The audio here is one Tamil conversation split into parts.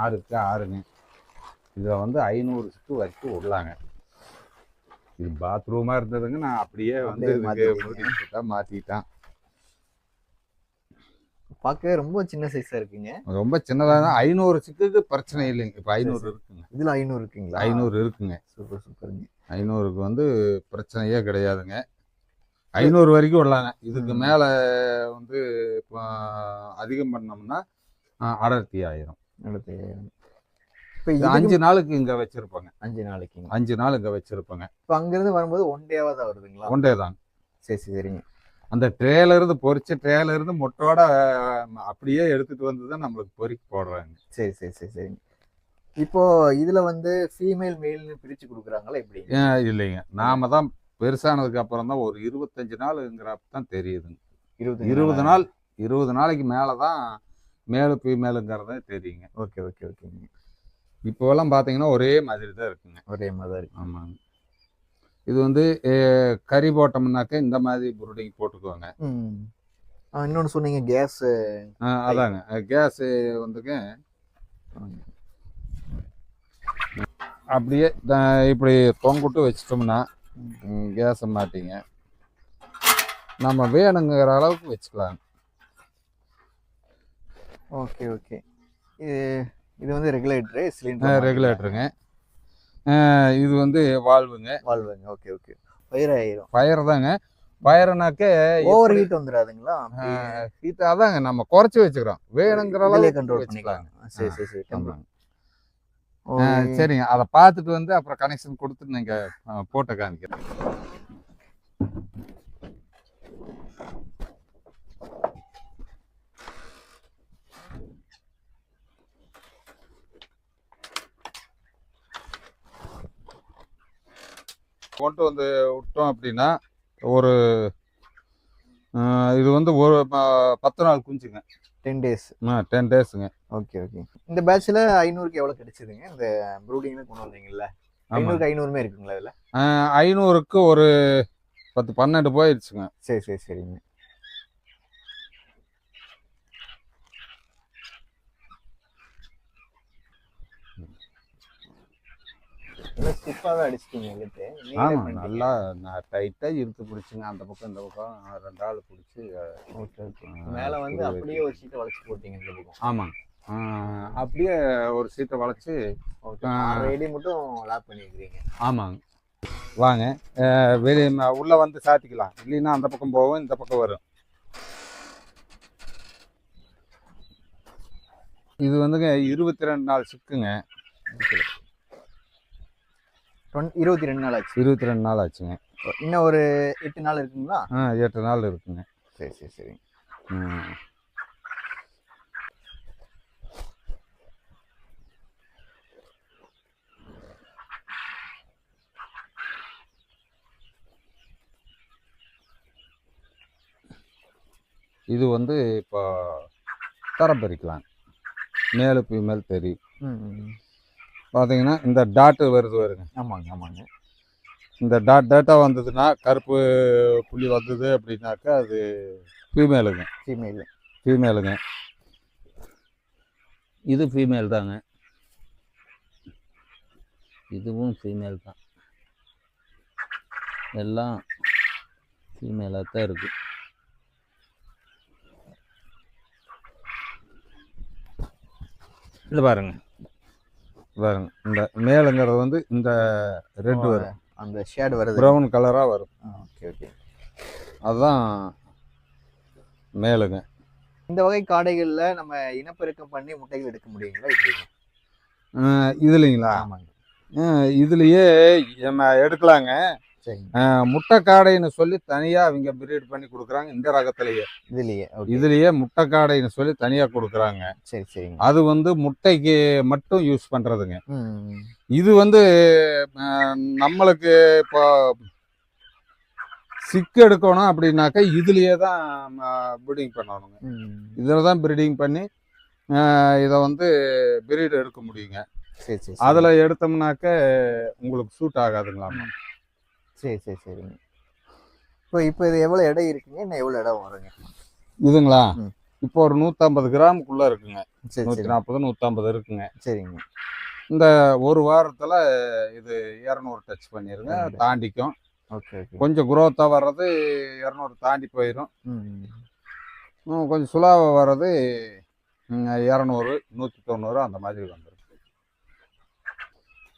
ஆறுக்கு ஆறுங்க. இதில் வந்து ஐநூறு சிக்கு வரைக்கும் விடலாங்க. இது பாத்ரூமாக இருந்ததுங்க. நான் அப்படியே வந்து இதுக்கு மாற்றிட்டேன் பார்க்கவே ரொம்ப சின்ன சைஸா இருக்குங்க. ரொம்ப சின்னதாக தான். ஐநூறு சிக்குக்கு பிரச்சனை இல்லைங்க. இப்போ ஐநூறு இருக்குங்க. இதுல ஐநூறு இருக்குங்களா? ஐநூறு இருக்குங்க. சூப்பர் சூப்பருங்க. ஐநூறுக்கு வந்து பிரச்சனையே கிடையாதுங்க. ஐநூறு வரைக்கும் விடலாங்க. இதுக்கு. மேலே வந்து இப்போ அதிகம் பண்ணோம்னா அடர்த்தி ஆயிரும். அடுத்து இப்போ அஞ்சு நாளுக்கு இங்கே வச்சிருப்பாங்க. அஞ்சு நாளைக்குங்க. அஞ்சு நாள் இங்கே வச்சிருப்பாங்க. இப்போ அங்கிருந்து வரும்போது ஒன் டேவா தான் வருதுங்களா? ஒன்றே தான். சரி சரி சரிங்க. அந்த ட்ரேல இருந்து பொரிச்ச ட்ரேல இருந்து மொட்டோட அப்படியே எடுத்துட்டு வந்து தான் நம்மளுக்கு பொறிக்கு போடுறாங்க. சரி சரி சரி சரிங்க. இப்போ இதுல வந்து ஃபீமேல் மேல்னு பிரிச்சு கொடுக்குறாங்களா எப்படி? இல்லைங்க. நாம தான் பெருசானதுக்கு அப்புறம் தான் ஒரு இருபத்தஞ்சு நாளுங்கிறப்ப தான் தெரியுதுங்க. இருபது இருபது நாள்? இருபது நாளைக்கு மேலே தான் மேலு ஃபீமேலுங்கிறதே தெரியுங்க. ஓகே ஓகே ஓகேங்க இப்போலாம் பார்த்தீங்கன்னா ஒரே மாதிரி தான் இருக்குங்க. ஒரே மாதிரி. ஆமாங்க. இது வந்து கறி போட்டோம்னாக்க இந்த மாதிரி புருடிங் போட்டுக்குவாங்க. இன்னொன்னு சொன்னீங்க கேஸ். அதாங்க. கேஸு வந்துங்க. அப்படியே இப்படி தொங்குட்டு வச்சிட்டோம்னா கேஸை மாட்டிங்க. நம்ம வேணுங்கிற அளவுக்கு வச்சுக்கலாம் ஓகே ஓகே. இது இது வந்து ரெகுலேட்டரு சிலிண்டர் ரெகுலேட்டருங்க. இது வந்து வால்வுங்க. வாழ்வுங்க ஓகே ஓகே. ஃபயர் ஆயிரும். ஃபயர் தாங்க. ஃபயர்னாக்க ஓவர் ஹீட் வந்துடாதுங்களா ஹீட் அதாங்க நம்ம குறைச்சி வச்சுக்கிறோம். வேணுங்கிற அளவுக்கு கண்ட்ரோல் பண்ணிக்கலாம் சரி சரி சரி சரிங்க. அதை பார்த்துட்டு வந்து அப்புறம் கனெக்ஷன் கொடுத்து நீங்க ஆ, போட்டு காமிக்கிறேன். கொண்டு வந்து விட்டோம் அப்படின்னா ஒரு ஆ, இது வந்து ஒரு பத்து நாள் குஞ்சுங்க. Ten days. Ten டேஸுங்க. Okay okay. இந்த பேட்ச்ல ஐநூறுக்கு எவ்வளவு கிடைச்சதுங்க? இந்த ப்ரூடிங்ல கொண்டு வந்தீங்கல்ல. ஐநூறுக்கு ஐநூறுமே இருக்குங்களா இதுல? ஐநூறுக்கு ஒரு பத்து பன்னெண்டு போயிடுச்சுங்க. சரி சரி சரிங்க நல்லா ஸ்டிஃபாகவே அடிச்சிட்டீங்க இழுத்து நீங்களே ஆமாம். நல்லா நான் டைட்டாக இழுத்து பிடிச்சிங்க. அந்த பக்கம் இந்த பக்கம் ரெண்டு ஆள் பிடிச்சி மேல வந்து. அப்படியே ஒரு சீட்டை வளைச்சு போட்டீங்க இந்த பக்கம். ஆமாங்க ஆ, அப்படியே ஒரு சீட்டை வளைச்சி ஐடி மட்டும் லாக் பண்ணிருக்கீங்க ஆமாங்க வாங்க. வெளியே உள்ளே வந்து சாத்திக்கலாம். இல்லைன்னா அந்த பக்கம் போவோம் இந்த பக்கம் வரும். இது வந்துங்க இருபத்தி ரெண்டு நாள் சிக்குங்க. இருபத்தி ரெண்டு நாள் ஆச்சு இருபத்தி ரெண்டு நாள் ஆச்சுங்க இன்னும் ஒரு எட்டு நாள் இருக்குங்களா? ஆ எட்டு நாள் இருக்குங்க. சரி சரி சரி. இது வந்து இப்போ தரம் பிரிக்கலாம் மேலு ஃபீமேல் தெரியும். பார்த்தீங்கன்னா இந்த டாட்டு வருது வருங்க ஆமாங்க ஆமாங்க. இந்த டாட் டாட்டாக வந்ததுன்னா கருப்பு புள்ளி வந்தது அப்படின்னாக்கா அது ஃபீமேலுங்க ஃபீமேல் ஃபீமேலுங்க இது ஃபீமேல் தாங்க. இதுவும் ஃபீமேல் தான். எல்லாம் ஃபீமேலாக தான் இருக்கு. இது பாருங்க. பாருங்க. இந்த மேலுங்கிறது வந்து இந்த ரெட் வரும். அந்த ஷேட் வருது. ப்ரௌன் கலராக வரும். Okay okay. அதுதான் மேலுங்க. இந்த வகை காடைகள்ல நம்ம இனப்பெருக்கம் பண்ணி முட்டைகள் எடுக்க முடியுங்களா இதுலைங்களா? ஆமாங்க. இதுலயே நம்ம எடுக்கலாங்க. சரிங்க. அஹ் முட்டை காடைன்னு சொல்லி தனியா அவங்க பிரீட் பண்ணி கொடுக்குறாங்க இந்த ரகத்திலேயே. இதுலயே இதுலயே முட்டை காடைன்னு சொல்லி தனியா கொடுக்குறாங்க. சரி சரிங்க. அது வந்து முட்டைக்கு மட்டும் யூஸ் பண்றதுங்க. இது வந்து நம்மளுக்கு இப்போ சிக்கு எடுக்கணும் அப்படின்னாக்கா இதுலயே தான் ப்ரீடிங் பண்ணணுங்க. இதில் தான் ப்ரீடிங் பண்ணி இதை வந்து பிரீடு எடுக்க முடியுங்க. சரி சரி அதில் எடுத்தோம்னாக்க உங்களுக்கு சூட் ஆகாதுங்களாமா. சரி சரி சரிங்க. இப்போ இப்போ இது எவ்வளோ இடம் இருக்குங்க? இன்னும் எவ்வளோ இடம் வருங்க? இதுங்களா. இப்போ ஒரு நூற்றம்பது கிராமுக்குள்ள இருக்குங்க. சரி நூற்றி நாற்பது நூற்றம்பது இருக்குங்க. சரிங்க. இந்த ஒரு வாரத்தில் இது இரநூறு டச் பண்ணிருங்க இரநூறு. தாண்டிக்கும். Okay okay. கொஞ்சம் குரோத்தாக வர்றது இரநூறு தாண்டி போயிடும் கொஞ்சம் சுலாவாக வர்றது இரநூறு நூற்றி தொண்ணூறு அந்த மாதிரி வந்துடும்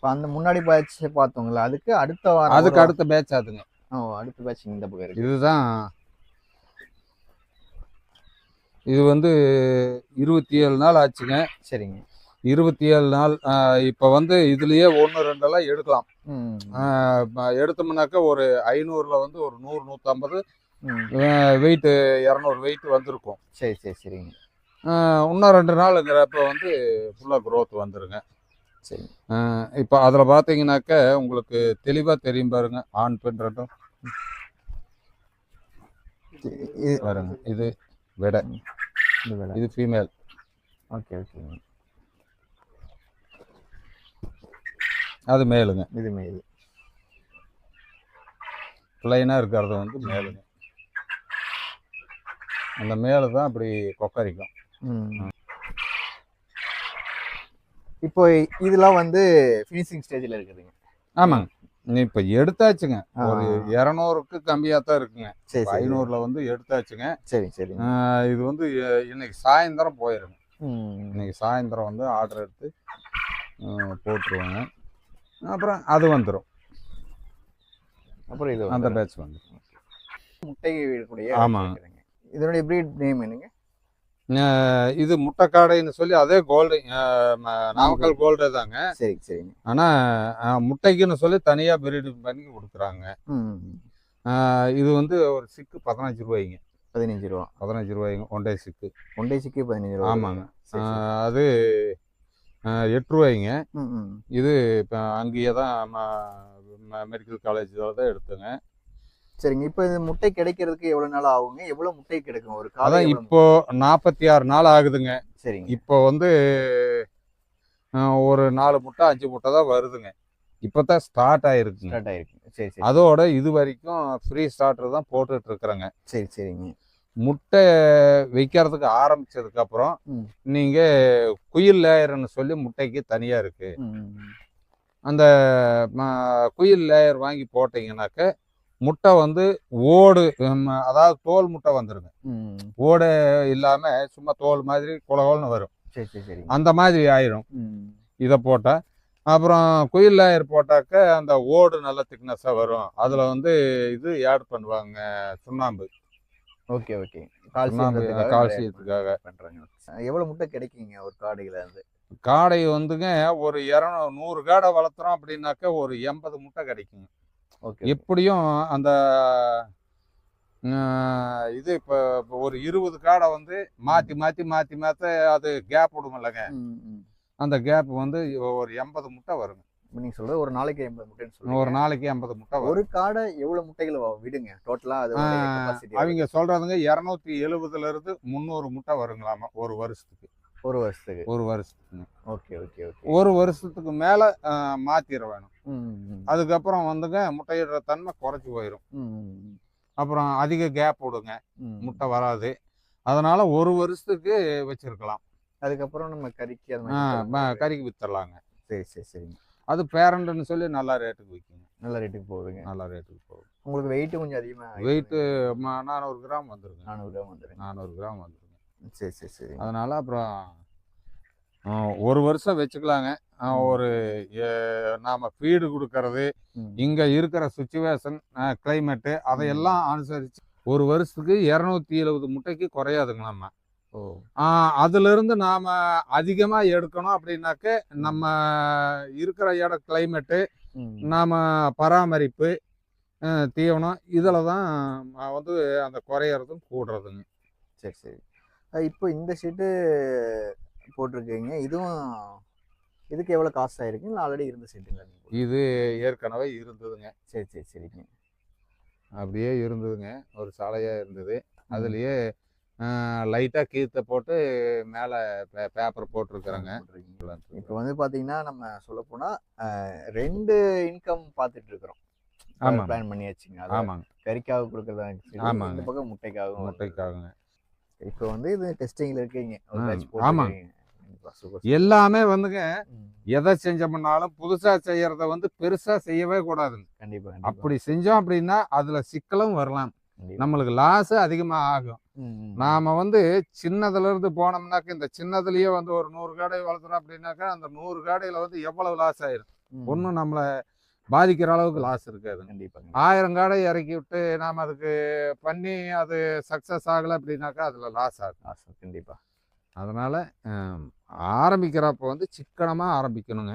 இப்போ அந்த முன்னாடி பேட்ச் பார்த்தோங்களா அதுக்கு அடுத்த வாரம் அதுக்கு அடுத்த பேட்ச் வாரம். ஓ அடுத்த பேட்ச் இந்த பக்கம் இருக்கு. இதுதான். இது வந்து இருபத்தி ஏழு நாள் ஆச்சுங்க. சரிங்க. இருபத்தி ஏழு நாள் இப்போ வந்து இதுலயே ஒன்று ரெண்டெல்லாம் எடுக்கலாம். எடுத்தோம்னாக்கா ஒரு ஐநூறுல வந்து ஒரு நூறு நூற்றம்பது வெயிட்டு இரநூறு வெயிட் வந்திருக்கும். சரி சரி சரிங்க. இன்னும் ரெண்டு நாளுங்கிறப்ப வந்து ஃபுல்லாக growth வந்துருங்க. சரி. இப்போ அதில் பார்த்தீங்கன்னாக்க உங்களுக்கு தெளிவாக தெரியும் பாருங்க. ஆண் பெண் ரெண்டும். இது பாருங்க இது விடை. இது ஃபீமேல் ஓகே ஓகேங்க அது மேலுங்க. இது மேல். பிளைனாக இருக்கிறது வந்து மேலுங்க. அந்த மேலு தான் அப்படி கொக்கரிக்கும். ம். இப்போ இதெல்லாம் வந்து ஃபினிஷிங் ஸ்டேஜில் இருக்குதுங்க. ஆமாங்க. இப்போ எடுத்தாச்சுங்க. ஒரு இரநூறுக்கு கம்மியாக தான் இருக்குங்க. சரி ஐநூறுல வந்து எடுத்தாச்சுங்க. சரி சரி. இது வந்து இன்னைக்கு சாயந்தரம் போயிருங்க. இன்னைக்கு சாயந்தரம் வந்து ஆர்டர் எடுத்து போட்டுருவாங்க. அப்புறம் அது வந்துடும் அப்புறம் இது அந்த பேட்ச் வந்துடும் முட்டை ஆமாங்க. இதனுடைய பிரீட் நேம் என்னங்க? இது முட்டைக்காடைன்னு சொல்லி அதே கோல்டு நாமக்கல் கோல்டே தாங்க. சரி சரிங்க ஆனால் முட்டைக்குன்னு சொல்லி தனியாக பிரீடு பண்ணி கொடுக்குறாங்க. இது வந்து ஒரு சிக்கு பதினஞ்சு ரூபாய்ங்க. பதினஞ்சு ரூபா. பதினஞ்சு ரூபாய்ங்க ஒன்டே சிக்கு. ஒன் டேஸுக்கு பதினஞ்சு ரூபா. ஆமாங்க. அது எட்டு ரூபாய்ங்க. இது இப்போ அங்கேயே தான் மெடிக்கல் காலேஜில் தான் எடுத்தேங்க. சரிங்க. இப்போ இது முட்டை கிடைக்கிறதுக்கு எவ்வளவு நாள் ஆகுங்க? எவ்வளவு முட்டை கிடைக்கும்? ஒரு காலை அதான் எவ்வளவு இப்போ நாற்பத்தி ஆறு நாள் ஆகுதுங்க? சரிங்க. இப்போ வந்து ஒரு நாலு முட்டை அஞ்சு முட்டை தான் வருதுங்க. இப்போ தான் ஸ்டார்ட் ஆயிருக்குங்க. ஸ்டார்ட் ஆயிருக்கு சரி சரி. அதோட இது வரைக்கும் ஃப்ரீ ஸ்டார்டர் தான் போட்டுட்டு இருக்கிறேங்க. சரி சரிங்க. முட்டை வைக்கிறதுக்கு ஆரம்பிச்சதுக்கு அப்புறம் ம். நீங்க குயில் லேயர்னு சொல்லி முட்டைக்கு தனியா இருக்கு. அந்த குயில் லேயர் வாங்கி போட்டீங்கன்னாக்க முட்டை வந்து ஓடு அதாவது தோல் முட்டை வந்துருங்க. ஓடு இல்லாம சும்மா தோல் மாதிரி குலகோல்னு வரும். சரி சரி சரி. அந்த மாதிரி ஆயிரும். இதை போட்டா அப்புறம் குயில் லேயர் போட்டாக்க அந்த ஓடு நல்ல திக்னஸாக வரும். அதில் வந்து இது ஆட் பண்ணுவாங்க சுண்ணாம்பு. Okay okay. கால்சியத்துக்காக. பண்றாங்க. எவ்வளவு முட்டை கிடைக்குங்க ஒரு காடையில இருந்து? காடை வந்துங்க ஒரு இரநூறு நூறு காடை வளர்த்துறோம் அப்படின்னாக்க ஒரு எண்பது முட்டை கிடைக்குங்க. எப்படியும் அந்த இது இப்போ ஒரு இருபது காடை வந்து மாற்றி மாற்றி மாற்றி மாற்ற அது கேப் விடுமில்லங்க. ம், ம். அந்த கேப் வந்து ஒரு எண்பது முட்டை வருங்க. இப்ப நீங்க சொல்றது ஒரு நாளைக்கு எண்பது முட்டைன்னு சொல்லுங்க ஒரு நாளைக்கு எண்பது முட்டை ஒரு காடை எவ்வளவு முட்டைகள் விடுங்க? டோட்டலா அது அவங்க சொல்றதுங்க இரநூத்தி எழுபதுல இருந்து முந்நூறு முட்டை வருங்களாமா ஒரு வருஷத்துக்கு. ஒரு வருஷத்துக்கு? ஒரு வருஷத்துக்கு. Okay okay okay. ஒரு வருஷத்துக்கு மேல மாத்திர வேணும். அதுக்கப்புறம் வந்துங்க முட்டையிடுற தன்மை குறைச்சி போயிடும் அப்புறம் அதிக கேப் விடுங்க. முட்டை வராது. அதனால ஒரு வருஷத்துக்கு வச்சிருக்கலாம். அதுக்கப்புறம் நம்ம கறிக்கு கறிக்கு வித்துடலாங்க. சரி சரி சரிங்க. அது பேரண்ட்னு சொல்லி நல்லா ரேட்டுக்கு விற்குங்க நல்ல ரேட்டுக்கு போகுதுங்க. நல்லா ரேட்டுக்கு போகும் உங்களுக்கு வெயிட் கொஞ்சம் அதிகமா வெயிட்டு நானூறு கிராம் வந்துருங்க. நானூறு கிராம் வந்துருங்க. நானூறு கிராம் வந்துருங்க. சரி சரி சரி அதனால அப்புறம் ஒரு வருஷம் வச்சுக்கலாங்க. ஒரு நாம ஃபீடு கொடுக்கறது. இங்க இருக்கிற சுச்சுவேஷன் கிளைமேட்டு அதையெல்லாம் அனுசரிச்சு ஒரு வருஷத்துக்கு இரநூத்தி எழுபது முட்டைக்கு குறையாதுங்க நம்ம. ஓ. ஆ, அதுல இருந்து நாம அதிகமா எடுக்கணும் அப்படின்னாக்க நம்ம இருக்கிற இடம் கிளைமேட்டு. நாம பராமரிப்பு தீவனம் இதில் தான் வந்து அந்த குறையறதும் கூடுறதுங்க. சரி சரி. இப்போ இந்த ஷீட்டு போட்டிருக்கீங்க. இதுவும் இதுக்கு எவ்வளோ காஸ்ட் ஆயிருக்கு? இல்லை ஆல்ரெடி இருந்த ஷீட்டுங்களா நீங்க இது ஏற்கனவே இருந்ததுங்க. சரி சரி சரிங்க. அப்படியே இருந்ததுங்க. ஒரு சாலையாக இருந்தது. அதுலேயே லைட்டாக கீத்தை போட்டு மேலே பேப்பர் போட்டிருக்கிறேங்க. இப்போ வந்து பார்த்தீங்கன்னா நம்ம சொல்ல போனால் ரெண்டு இன்கம் பார்த்துட்டு இருக்கிறோம். ஆமாம் பிளான் பண்ணியாச்சுங்க. ஆமாங்க. கறிக்காக கொடுக்குறதா ஆமாங்க. இந்த பக்கம் முட்டைக்காகவும் முட்டைக்காகங்க. இப்போ வந்து இது டெஸ்டிங்ல இருக்கீங்க. ஆமாங்க. எல்லாமே வந்துங்க. எதை செஞ்சோம்னாலும் புதுசா செய்யறத வந்து பெருசா செய்யவே கூடாதுங்க. கண்டிப்பா அப்படி செஞ்சோம் அப்படின்னா அதுல சிக்கலும் வரலாம். நம்மளுக்கு லாஸ் அதிகமா ஆகும். நாம வந்து சின்னதுல இருந்து போனோம்னாக்க இந்த சின்னதுலயே வந்து ஒரு நூறு காடை வளர்த்துறோம் அப்படின்னாக்கா அந்த நூறு காடையில வந்து எவ்வளவு லாஸ் ஆயிரும். ம், ஒன்றும் நம்மளை பாதிக்கிற அளவுக்கு லாஸ் இருக்காது கண்டிப்பா கண்டிப்பா. ஆயிரம் காடை இறக்கி விட்டு நாம அதுக்கு பண்ணி அது சக்சஸ் ஆகலை அப்படின்னாக்கா அதுல லாஸ் ஆகும். ஆசை, கண்டிப்பா. அதனால ஆரம்பிக்கிறப்ப வந்து சிக்கனமா ஆரம்பிக்கணுங்க.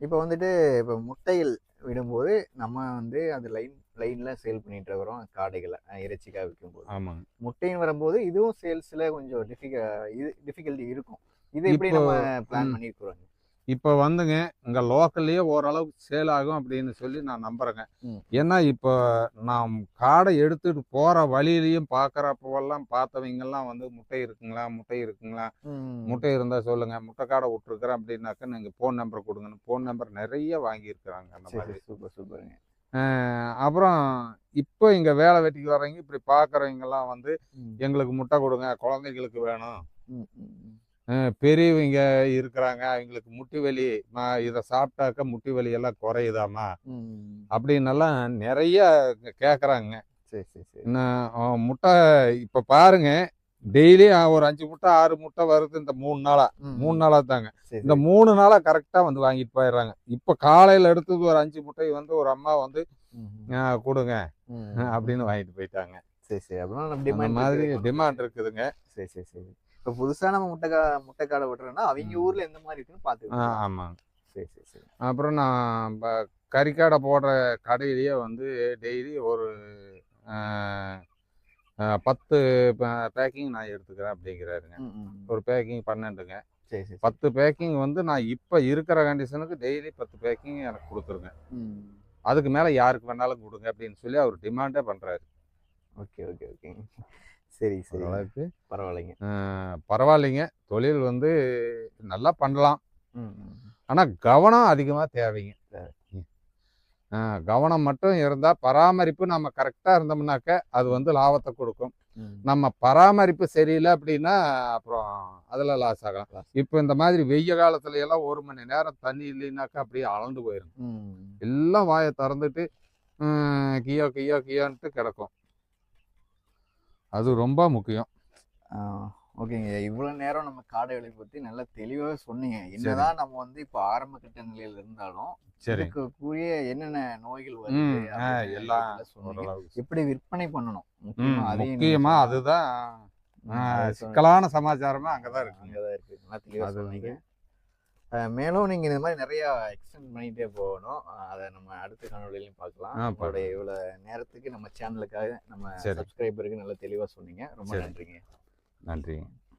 இப்போ வந்துட்டு இப்போ முட்டைகள் விடும்போது நம்ம வந்து அது லைன் லைன்ல சேல் பண்ணிட்டு இருக்கிறோம் காடைகளை இறைச்சிக்காக விற்கும்போது ஆமாங்க. முட்டைன்னு வரும்போது இதுவும் சேல்ஸ்ல கொஞ்சம் டிஃபிக இது டிஃபிகல்ட்டி இருக்கும். இது எப்படி நம்ம பிளான் ம். இப்போ வந்துங்க இங்க லோக்கல்லையே ஓரளவுக்கு சேல் ஆகும் அப்படின்னு சொல்லி நான் நம்புறேங்க. ம். ஏன்னா இப்போ நாம் காடை எடுத்துட்டு போற வழியிலையும் பார்க்கறப்பவெல்லாம் பார்த்தவங்கெல்லாம் வந்து முட்டை இருக்குங்களா முட்டை இருக்குங்களா? முட்டை இருந்தா சொல்லுங்க முட்டை காடை விட்டுருக்குறேன் அப்படின்னாக்கா நீங்க ஃபோன் நம்பர் கொடுங்கன்னு ஃபோன் நம்பர் நிறைய வாங்கியிருக்கிறாங்க அந்த மாதிரி. சூப்பர் சூப்பருங்க. அப்புறம் இப்போ இங்க வேலை வெட்டிக்கு வர்றவங்க இப்படி பார்க்குறவங்க எல்லாம் வந்து எங்களுக்கு முட்டை கொடுங்க குழந்தைங்களுக்கு வேணும். பெரியவங்க இருக்கிறாங்க. அவங்களுக்கு முட்டி வலி நான் இதை சாப்பிட்டாக்க முட்டி வலி எல்லாம் குறையுதாம்மா ம், ம். அப்படின்னெல்லாம் நிறைய கேட்குறாங்க சரி சரி சரி. முட்டை இப்போ பாருங்க. டெய்லி ஒரு அஞ்சு முட்டை ஆறு முட்டை வருது இந்த மூணு நாளா. மூணு. நாளா தாங்க. இந்த. மூணு நாளா கரெக்டா வந்து வாங்கிட்டு போயிடுறாங்க இப்போ காலையில எடுத்தது ஒரு அஞ்சு முட்டை வந்து ஒரு அம்மா வந்து கொடுங்க. அப்படின்னு வாங்கிட்டு போயிட்டாங்க. சரி சரி. அப்படின்னா மாதிரி. டிமாண்ட் இருக்குதுங்க. சரி சரி சரி. இப்போ புதுசா நம்ம முட்டைக்கா முட்டைக்காடை விட்டுறோம்னா அவங்க. ஊர்ல எந்த மாதிரி இருக்குன்னு பார்த்துக்கலாம் ஆமாங்க சரி சரி சரி அப்புறம் நான் கறிக்கடை போடுற கடையிலேயே வந்து டெய்லி ஒரு பத்து பேக்கிங் நான் எடுத்துக்கிறேன் அப்படிங்கிறாருங்க. ஒரு பேக்கிங் பன்னெண்டுங்க சரி சரி சரி. பத்து பேக்கிங் வந்து நான் இப்போ இருக்கிற கண்டிஷனுக்கு டெய்லி பத்து பேக்கிங் எனக்கு கொடுத்துருங்க. அதுக்கு மேலே யாருக்கு வேணாலும் கொடுங்க அப்படின்னு சொல்லி அவர் டிமாண்டே பண்ணுறாரு ஓகே ஓகே ஓகே சரி சரி. ஓரளவுக்கு பரவாயில்லைங்க. பரவாயில்லைங்க. தொழில் வந்து நல்லா பண்ணலாம். ஆனால் கவனம் அதிகமாக தேவைங்க. கவனம் மட்டும் இருந்தால் பராமரிப்பு நம்ம கரெக்டாக இருந்தோம்னாக்க அது வந்து லாபத்தை கொடுக்கும். நம்ம பராமரிப்பு சரியில்லை அப்படின்னா அப்புறம் அதில் லாஸ் ஆகலாம். இப்போ இந்த மாதிரி வெய்ய காலத்துல எல்லாம் ஒரு மணி நேரம் தண்ணி இல்லைனாக்கா அப்படியே அளந்து போயிடும். எல்லாம் வாயை திறந்துட்டு கியோ கியோ கியோன்ட்டு கிடக்கும். அது ரொம்ப முக்கியம். ஓகேங்க. இவ்வளோ நேரம் நம்ம காடை விலை பற்றி நல்லா தெளிவாக சொன்னீங்க. என்னதான் நம்ம வந்து இப்போ ஆரம்ப கட்ட நிலையில இருந்தாலும் சரி. இதுக்குரிய என்னென்ன நோய்கள் வருது எல்லாம் எப்படி விற்பனை பண்ணணும்? முக்கியமா. அதுதான். சிக்கலான சமாச்சாரமே அங்கதான் இருக்குங்க அங்கதான் இருக்கு. நல்லா தெளிவா அது சொன்னீங்க. மேலும் நீங்க இந்த மாதிரி நிறைய எக்ஸ்டெண்ட் பண்ணிட்டே போகணும். அதை நம்ம அடுத்த காணொலியிலையும் பார்க்கலாம். ஆ, உங்களுடைய இவ்வளவு நேரத்துக்கு நம்ம சேனலுக்காக நம்ம. சப்ஸ்கிரைபருக்கு நல்லா தெளிவா சொன்னீங்க. ரொம்ப. நன்றிங்க. நன்றிங்க